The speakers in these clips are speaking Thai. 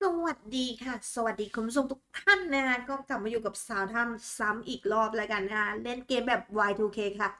สวัสดีค่ะ สวัสดีคุณผู้ชมทุกท่านนะคะก็กลับมาอยู่กับสาวทำซ้ำอีกรอบแล้วกันนะคะเล่นเกมแบบ Y2K ค่ะ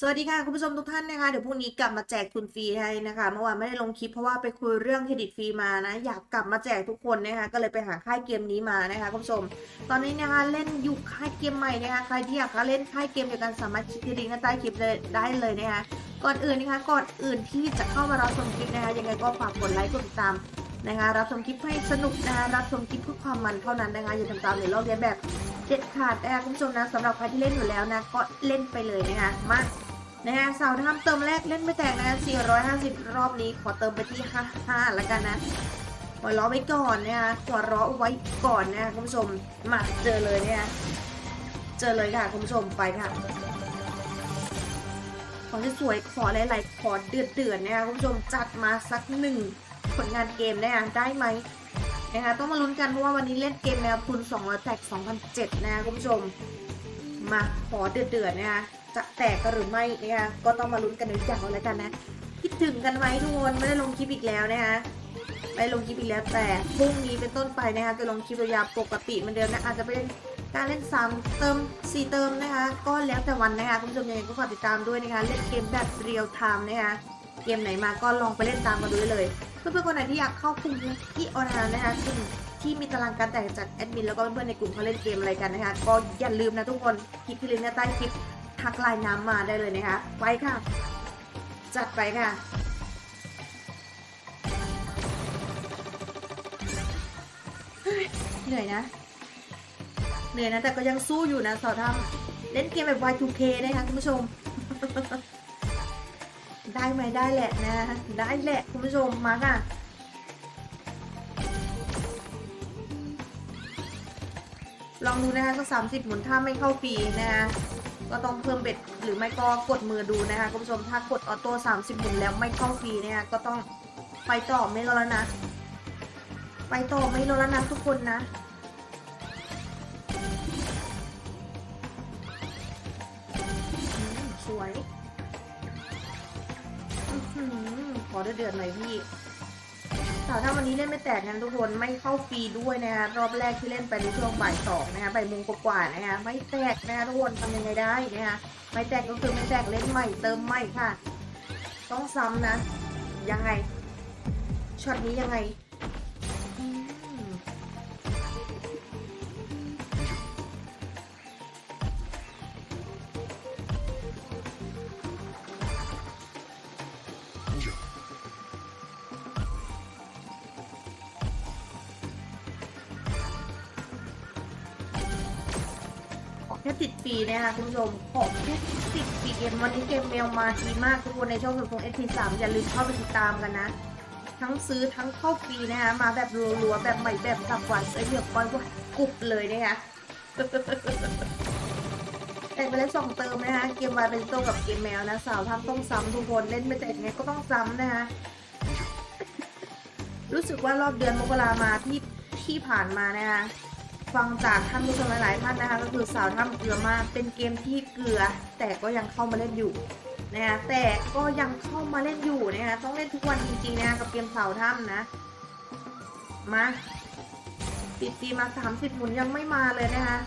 สวัสดีค่ะ คุณผู้ชมทุกท่านนะคะเดี๋ยวพรุ่งนี้กลับมาแจกทุนฟรีให้นะคะเมื่อวานไม่ได้ลงคลิปเพราะว่าไปคุยเรื่องเครดิตฟรีมานะอยากกลับมาแจกทุกคนนะคะก็เลยไปหาค่ายเกมนี้มานะคะคุณผู้ชม ตอนนี้นะคะเล่นอยู่ค่ายเกมใหม่นะคะใครที่อยากเล่นค่ายเกมเดียวกันสามารถคลิกที่ลิงก์ใต้คลิปเลยได้เลยนะคะก่อนอื่นนะคะก่อนอื่นที่จะเข้ามารับชมคลิปนะคะยังไงก็ฝากกดไลค์กดติดตามนะคะรับชมคลิปให้สนุกนะคะรับชมคลิปเพื่อความมันเท่านั้นนะคะอย่าทำตามหรือลอกเลียนแบบเด็ดขาดนะคะคุณผู้ชมนะสำหรับใครที่เล่นอยู่แล้วนะก็เล่นไปเลยนะคะมา นะคะสาวทำเติมแรกเล่นไม่แตกนะ450 รอบนี้ขอเติมไปที่ 55 แล้วกันนะหัวเราะไว้ก่อนนะคะหัวเราะไว้ก่อนนะคะคุณผู้ชมมาเจอเลยเนี่ยเจอเลยค่ะคุณผู้ชมไปค่ะ ขอสวยขอหลายๆขอเดือดๆนะคะคุณผู้ชมจัดมาสักหนึ่งผลงานเกมนะคะได้ไหมนะคะต้องมาลุ้นกันเพราะว่าวันนี้เล่นเกมแนวทุน200แตก2007 นะคะคุณผู้ชม มาขอเดือดๆนะคะ จะแตกหรือไม่นะคะก็ต้องมาลุ้นกันในอย่างแล้วกันนะ คิดถึงกันไหมทุกคนไม่ได้ลงคลิปอีกแล้วนะคะไปลงคลิปอีกแล้วแต่พรุ่งนี้เป็นต้นไปนะคะจะลงคลิปยาวๆปกติเหมือนเดิมนะอาจจะเป็นการเล่นซ้ำเติม4เติมนะคะก็แล้วแต่วันนะคะคุณผู้ชมยังไงก็ฝากติดตามด้วยนะคะเล่นเกมแบบเรียลไทม์นะคะเกมไหนมาก็ลองไปเล่นตามกันดูได้เลย เพื่อนๆคนไหนที่อยากเข้ากลุ่มที่ออนไลน์นะคะกลุ่มที่มีตารางการแต่งจากแอดมินแล้วก็เพื่อนๆในกลุ่มเขาเล่นเกมอะไรกันนะคะก็อย่าลืมนะทุกคนคลิปที่ลิงก์หน้าใต้คลิป ทักไลน์น้ำมาได้เลยนะคะไปค่ะ จัดไปค่ะเหนื่อยนะ เหนื่อยนะ แต่ก็ยังสู้อยู่นะสาวทำเล่นเกมแบบ Y2K นะคะคุณผู้ชม ได้ไหมได้แหละนะ ได้แหละคุณผู้ชมมาค่ะลองดูนะคะสักสามสิบหมุนถ้าไม่เข้าฟรีนะคะ ก็ต้องเพิ่มเบ็ดหรือไม่ก็กดมือดูนะคะคุณผู้ชมถ้ากดออโต้สามสิบหมุนแล้วไม่เข้าฟรีนะคะก็ต้องไปต่อไม่รอแล้วนะ ไปต่อไม่รอแล้วนะทุกคนนะสวยอื้อหือขอเดือดๆหน่อยพี่ แต่ถ้าวันนี้เล่นไม่แตกนะทุกคนไม่เข้าฟรีด้วยนะคะรอบแรกที่เล่นไปในช่วงบ่ายสองนะคะบ่ายโมงกว่าๆนะคะไม่แตกนะคะทุกคนทำยังไงได้นะคะไม่แตกก็คือไม่แตกเล่นใหม่เติมใหม่ค่ะ ต้องซ้ำนะ ยังไงช็อตนี้ยังไง ติดฟรีนะคะคุณผู้ชมขอแค่ติดฟรีเกมวันนี้เกมเมลมาดีมากทุกคนในช่องสุดของเอทีสามอย่าลืมเข้าไปติดตามกันนะ ทั้งซื้อทั้งเข้าฟรีนะคะมาแบบรัวๆแบบใหม่แบบสับหวานเสียเหลือปล่อยว่ากรุบเลยนะคะแต่งไปแล้วสองเติมนะคะ เกมวายเป็นโตกับเกมแมวนะสาวทำต้องซ้ำทุกคนเล่นไม่แต่ไงก็ต้องซ้ำนะคะ รู้สึกว่ารอบเดือนมกรามาที่ที่ผ่านมานะคะ ฟังจากท่านผู้ชมหลายๆท่านนะคะ ก็คือสาวถ้ำเกลือมากเป็นเกมที่เกลือ แต่ก็ยังเข้ามาเล่นอยู่นะคะแต่ก็ยังเข้ามาเล่นอยู่นะคะต้องเล่นทุกวันจริงๆนะคะกับเกมสาวถ้ำนะมาปิดฟีมาสามสิบหมุนยังไม่มาเลยนะคะ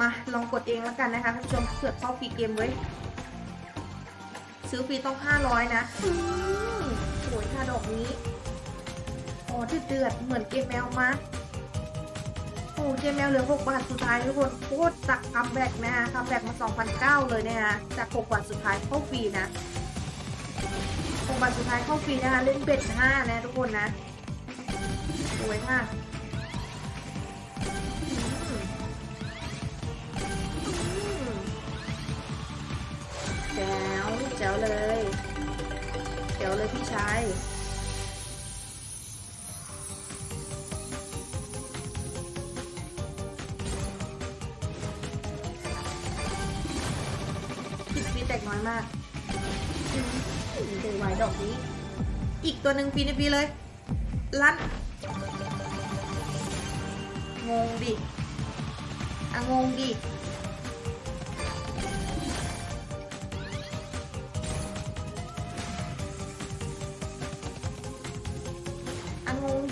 มาลองกดเองแล้วกันนะคะท่านผู้ชมเผื่อเข้าฟีเกมไว้ ซื้อฟรีต้อง 500 นะสวยค่ะดอกนี้อ๋อเดือดเดือดเหมือนเกมแมวมาโอ้เกมแมวเหลือ 6 บาทสุดท้ายทุกคนโคตรจากคัมแบ็กนะคะคัมแบ็กมา2,009เลยนะคะจาก 6 บาทสุดท้ายเข้าฟรีนะ 6 บาทสุดท้ายเข้าฟรีนะคะเล่นเบ็ด5นะทุกคนนะสวยค่ะอื เลยพี่ชายติดฟีแตกน้อยมากเดวายดอกนี้ อีกตัวหนึ่งฟีในฟีเลย ลั่นงงดิอะงงดิ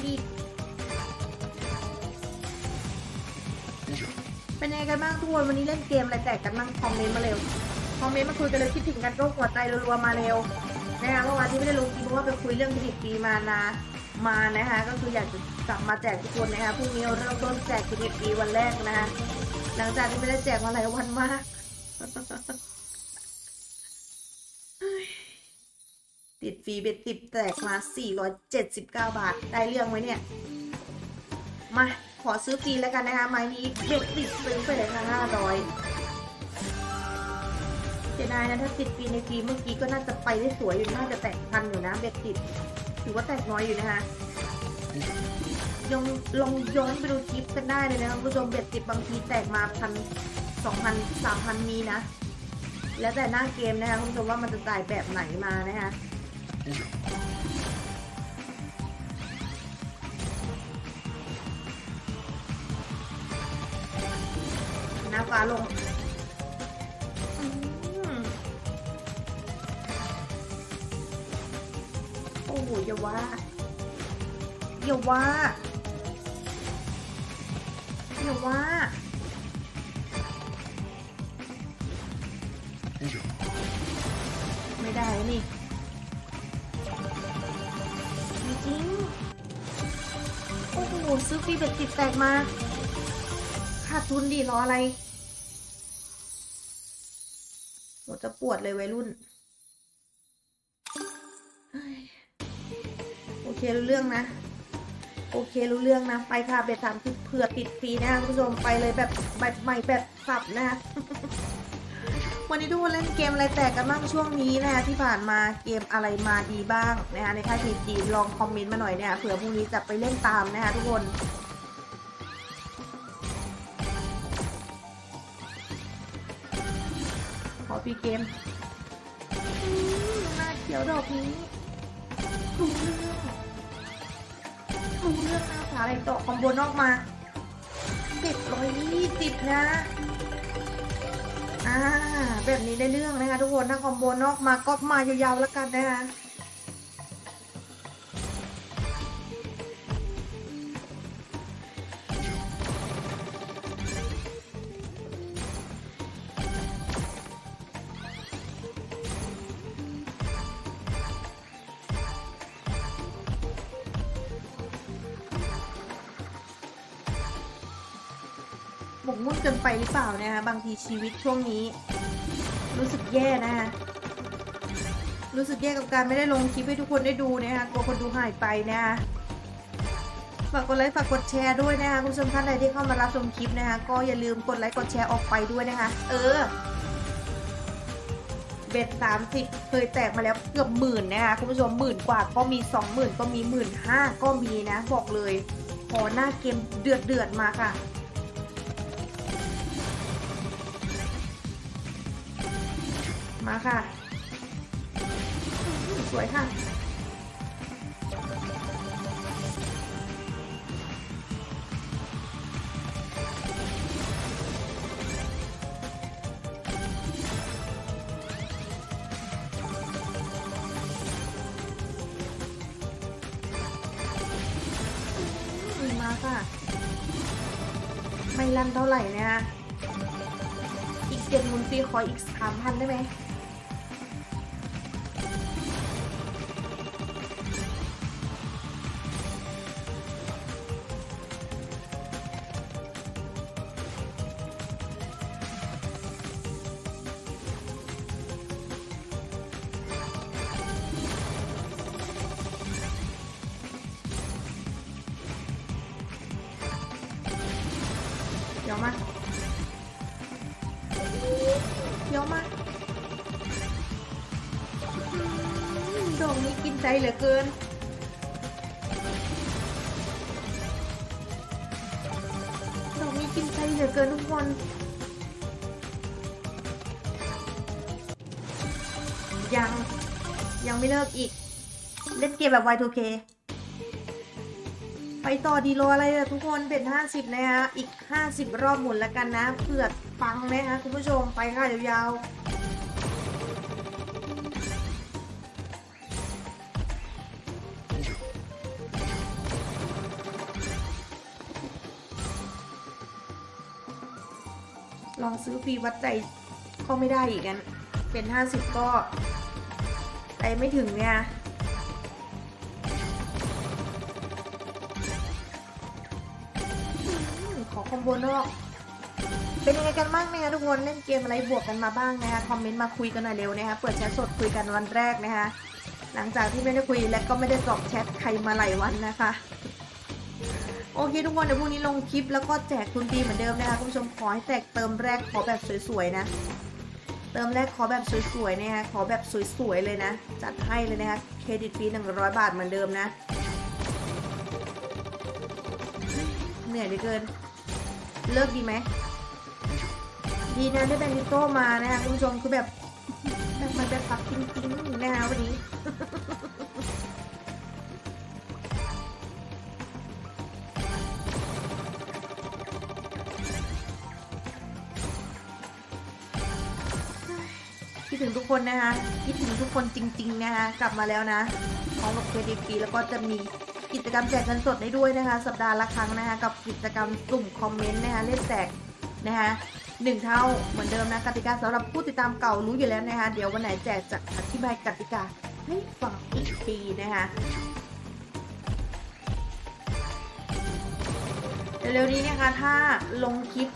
ดิเป็นไงกันบ้างทุกคนวันนี้เล่นเกมอะไรแตกกันบ้างคอมเมนต์มาเร็วคอมเมนต์มาคุยกันเลยคิดถึงกันก็กดใจรัวๆมาเร็วนะคะเมื่อวานที่ไม่ได้ลงคลิปเพราะว่าไปคุยเรื่องผิดปีมานะมานะคะ ก็คืออยากจะกลับมาแจกทุกคนนะคะพรุ่งนี้เริ่มต้นแจกผิดปีวันแรกนะคะหลังจากที่ไม่ได้แจกมาหลายวันมาก รีเบ็ดติดแตกมา 479 บาท ได้เรื่องไหมเนี่ย มา ขอซื้อฟรีแล้วกันนะคะ ไม้นี้เบ็ดติดซื้อไปเลยค่ะ500เสียดายนะ ถ้าติดฟรีในฟรีเมื่อกี้ก็น่าจะไปได้สวยอยู่ น่าจะแตกพันอยู่นะ เบ็ดติด ถือว่าแตกน้อยอยู่นะคะยองลองย้อนไปดูคลิปกันได้เลยนะคะคุณผู้ชมเบ็ดติดบางทีแตกมาพันสองพันสามพันมีนะ แล้วแต่หน้าเกมนะคะคุณผู้ชมว่ามันจะจ่ายแบบไหนมานะคะ น้าฟ้าลงโอ้โหอย่าว่าอย่าว่าอย่าว่าไม่ได้นี่ จริงโอ้โห ซื้อฟรีเบ็ดติดแตกมาขาดทุนดีรออะไรหัวจะปวดเลยวัยรุ่น โอเครู้เรื่องนะ โอเครู้เรื่องนะ ไปค่ะเบ็ดสามสิบเผื่อติดฟรีนะคะคุณผู้ชมไปเลยแบบแบบใหม่แบบสับนะคะ วันนี้ทุกคนเล่นเกมอะไรแตกกันบ้างช่วงนี้นะคะที่ผ่านมาเกมอะไรมาดีบ้างนะคะในค่ายพีจีลองคอมเมนต์มาหน่อยเนี่ยเผื่อพรุ่งนี้จะไปเล่นตามนะคะทุกคนขอปีเกมอืมหน้าเขียวดอกนี้รู้เรื่องรู้เรื่องหน้าผาอะไรต่อคอมโบนอกมาเจ็ดร้อยยี่สิบนะ อ่าแบบนี้ได้เรื่องนะคะทุกคนถ้าคอมโบนอกมาก็มายาวๆแล้วกันนะคะ หมกมุ่นเกินไปหรือเปล่านะคะบางทีชีวิตช่วงนี้ รู้สึกแย่นะคะรู้สึกแย่กับการไม่ได้ลงคลิปให้ทุกคนได้ดูนะคะกลัวคนดูหายไปนะคะฝากกดไลค์ฝากกดแชร์ด้วยนะคะคุณผู้ชมท่านใดที่เข้ามารับชมคลิปนะคะก็อย่าลืมกดไลค์กดแชร์ออกไปด้วยนะคะ เออเบ็ดสามสิบเคยแตกมาแล้วเกือบหมื่นนะคะคุณผู้ชมหมื่นกว่าก็มีสองหมื่นก็มีหมื่นห้าก็มีนะ บอกเลยขอหน้าเกมเดือดเดือดมาค่ะ มาค่ะ สวยค่ะ มาค่ะ ไม่ลั่นเท่าไหร่นะฮะอีกเจ็ดหมุนฟรีขออีกสามพันได้ไหม เหลือเกินดอกนี้กินใจเหลือเกินทุกคนยังยังไม่เลิกอีก เล่นเกมแบบ Y2K ไปต่อดีโลอะไรอะทุกคนเป็นห้าสิบนะคะอีกห้าสิบรอบหมุนแล้วกันนะเผื่อฟังนะคะคุณผู้ชมไปค่ะยาว ลองซื้อฟรีวัดใจก็ไม่ได้อีกกัน เป็นห้าสิบก็ใจไม่ถึงเนี่ยอืมขอคอมโบนอกเป็นยังไงกันบ้างนะคะทุกคนเล่นเกมอะไรบวกกันมาบ้างนะคะคอมเมนต์มาคุยกันหน่อยเร็วนะคะเปิดแชทสดคุยกันวันแรกนะคะหลังจากที่ไม่ได้คุยและก็ไม่ได้ตอบแชทใครมาหลายวันนะคะ โอเคทุกคนเดี๋ยวพรุ่งนี้ลงคลิปแล้วก็แจกทุนฟรีเหมือนเดิมนะคะคุณผู้ชมขอให้แตกเติมแรกขอแบบสวยๆนะ เติมแรกขอแบบสวยๆนะคะขอแบบสวยๆเลยนะ จัดให้เลยนะคะเครดิตฟรี100บาทเหมือนเดิมนะ เหนื่อยเหลือเกิน เลิกดีไหมดีนะได้แบงกิโต้มานะคะคุณผู้ชมคือแบบแบบมันแบบปักจริงๆนะคะวันนี้ ถึงทุกคนนะคะคิดถึงทุกคนจริง ๆ นะคะกลับมาแล้วนะพร้อมกับเครดิตฟรีแล้วก็จะมีกิจกรรมแจกเงินสดได้ด้วยนะคะ สัปดาห์ละครั้งนะคะ กับกิจกรรมกลุ่มคอมเมนต์นะคะเล่นแจกนะคะหนึ่งเท่าเหมือนเดิมนะกติกาสำหรับผู้ติดตามเก่ารู้อยู่แล้วนะคะ เดี๋ยววันไหนแจกจะอธิบายกติกาให้ฟังอีกทีนะคะเร็วๆนี้นะคะถ้าลงคลิป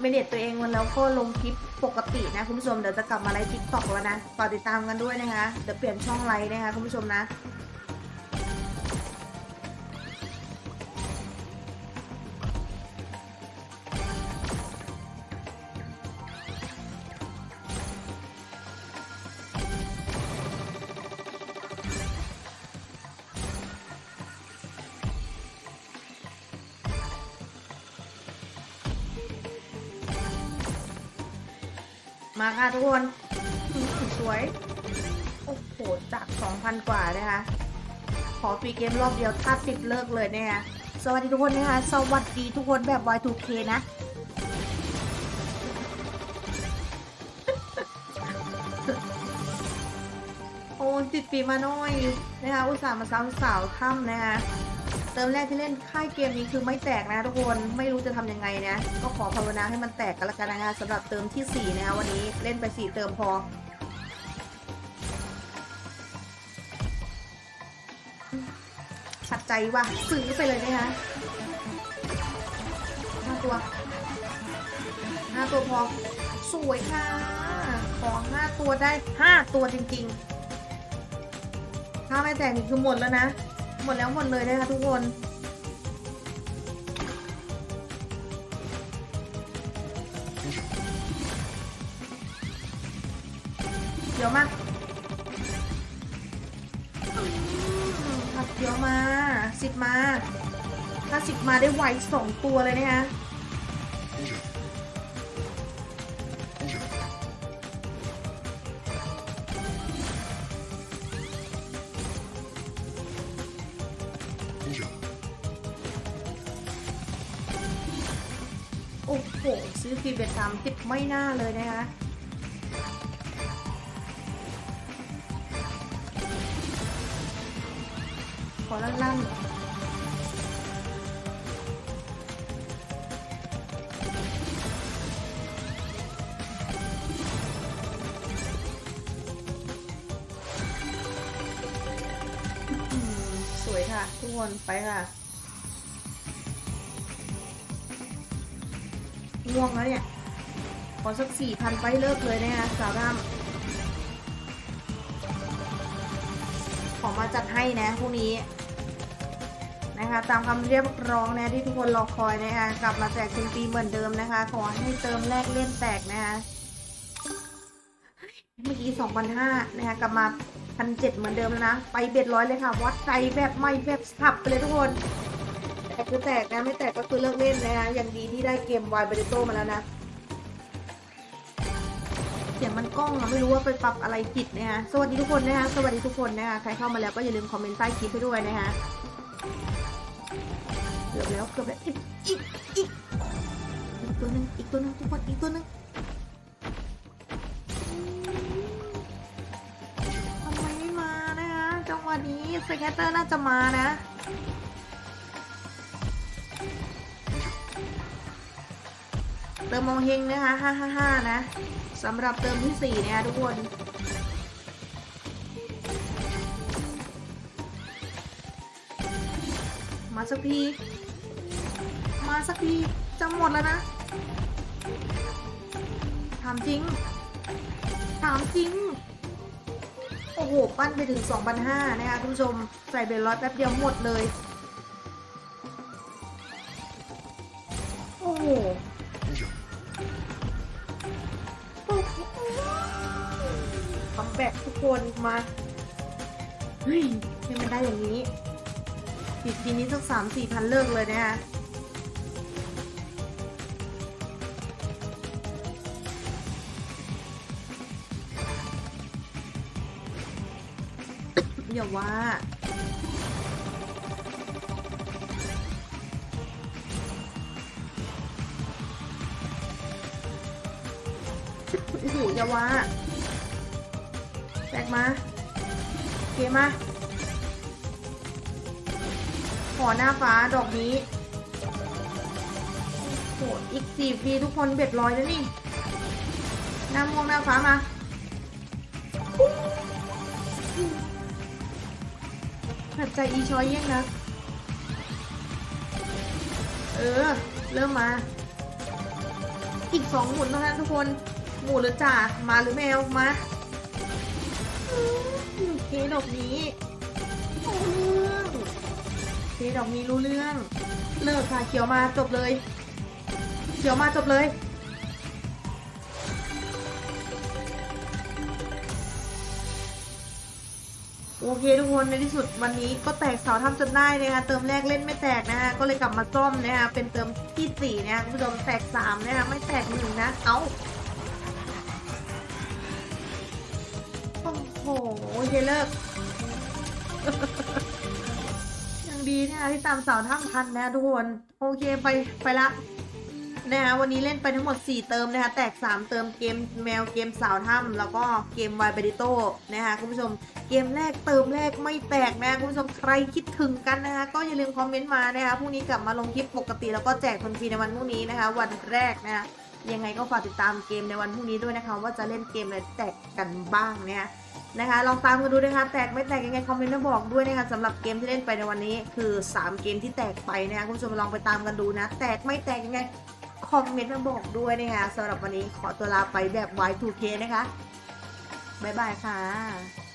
เมเดตตัวเองวันแล้วก็ลงคลิปปกตินะคุณผู้ชมเดี๋ยวจะกลับมาไลฟ์ทิกตอกแล้วนะฝากติดตามกันด้วยนะคะเดี๋ยวเปลี่ยนช่องไลฟ์นะคะคุณผู้ชมนะ มาค่ะทุกคนสวย โอ้โห จาก 2,000 กว่านะคะ ขอฟรีเกมรอบเดียวถ้าติดเลิกเลยเนี่ยสวัสดีทุกคนนะคะ สวัสดีทุกคนแบบ Y2K นะ โอ้ติดฟรีมาหน่อยนะคะ อุตส่าห์มาซ้ำสาวถ้ำนะคะ เติมแรกที่เล่นค่ายเกมนี้คือไม่แตกนะทุกคนไม่รู้จะทำยังไงนะก็ขอภาวนาให้มันแตกกันละกันนะคะสำหรับเติมที่ 4 นะคะวันนี้เล่นไป 4 เติมพอชัดใจว่ะซื้อไปเลยนะคะห้าตัวห้าตัวพอสวยค่ะ ขอห้าตัวได้ห้าตัวจริงๆ ถ้าไม่แตกนี่คือหมดแล้วนะ หมดแล้วหมดเลยนะคะทุกคนเดี๋ยวมาผัดเดี๋ยวมาสิบมา ถ้าสิบมาได้ไวสองตัวเลยนะคะ ซื้อฟรีเบ็ดสามติดไม่น่าเลยนะคะขอลั่นๆอืมสวยค่ะ ทุกคน ไปค่ะ ง่วงแล้วเนี่ย ขอสักสี่พันไปเลิกเลยนะคะสาวดำขอมาจัดให้นะพรุ่งนี้นะคะตามคำเรียกร้องนะที่ทุกคนรอคอยนะคะกลับมาแจกคุณปีเหมือนเดิมนะคะ ขอให้เติมแรกเล่นแตกนะคะเมื่อกี้2,500นะคะกลับมา1,700เหมือนเดิมแล้วนะ ไปเบ็ดร้อยเลยค่ะ วัดใจแบบไม่แบบสับไปเลยทุกคน แต่คือแตกนะไม่แตกก็คือเลิกเล่นนะคะอย่างดีที่ได้เกมวายบริโตมาแล้วนะเสียงมันกล้องอะไม่รู้ว่าไปปรับอะไรผิดนะคะสวัสดีทุกคนนะคะสวัสดีทุกคนนะคะใครเข้ามาแล้วก็อย่าลืมคอมเมนต์ใต้คลิปให้ด้วยนะคะเกือบแล้วเกือบแล้วอีกอีกอีกอีกตัวหนึ่งอีกตัวหนึ่งทุกคนอีกตัวหนึ่งทำไมไม่มานะคะจังหวะนี้สแกตเตอร์น่าจะมานะ ติมมองเฮงนะคะ555นะสำหรับเติมที่4นะคะทุกคนมาสักที มาสักทีจะหมดแล้วนะ ถามจริง ถามจริง โอ้โห ปั้นไปถึง 2,500นะคะคุณผู้ชม ใส่เบลร้อยแป๊บเดียวหมดเลย คนมาเฮ้ยให้มันได้อย่างนี้ปิดปีนี้สักสามสี่พันเลิกเลยนะคะอย่าว่าโอ้โหอย่าว่า กมาเกมมาขอหน้าฟ้าดอกนี้โหอีกสี่ปีทุกคนเบ็ดร้อยแล้วนี่ หน้าม่วงหน้าฟ้ามาหัดใจอีชอยเยี่ยงนะ เออ เริ่มมา อีกสองหมุนเท่านั้นทุกคน หมูหรือจ่ามาหรือแมว มา อืมเคดอกนี้รู้เรื่องเคดอกนี้รู้เรื่อง เลิกค่ะเขียวมาจบเลย เขียวมาจบเลยโอเคทุกคนในที่สุดวันนี้ก็แตกเสาทำจนได้นะคะเติมแรกเล่นไม่แตกนะคะก็เลยกลับมาซ่อมนะคะเป็นเติมที่สี่นะคะคุณผู้ชมแตกสามนะคะไม่แตกหนึ่งนะ เอ้า โหโอเคเลิกยังดีนะคะที่ตามสาวถ้ำทันนะทุกคน โอเคไปไปละนะคะวันนี้เล่นไปทั้งหมด 4 เติมนะคะ แตก 3 เติมเกมแมวเกมสาวถ้ำแล้วก็เกมวายเบดิโต้นะคะคุณผู้ชมเกมแรกเติมแรกไม่แตกนะคุณผู้ชมใครคิดถึงกันนะคะก็อย่าลืมคอมเมนต์มานะคะพรุ่งนี้กลับมาลงคลิปปกติ แล้วก็แจกคนฟรีในวันพรุ่งนี้นะคะ วันแรกนะคะยังไงก็ฝากติดตามเกมในวันพรุ่งนี้ด้วยนะคะ ว่าจะเล่นเกมอะไรแตกกันบ้างนะคะ นะคะ ลองตามกันดูนะคะ แตกไม่แตกยังไงคอมเมนต์มาบอกด้วยนะคะสำหรับเกมที่เล่นไปในวันนี้ คือ 3 เกมที่แตกไปนะคะคุณผู้ชมลองไปตามกันดูนะ แตกไม่แตกยังไงคอมเมนต์มาบอกด้วยนะคะสำหรับวันนี้ขอตัวลาไปแบบ Y2K นะคะบ๊ายบายค่ะ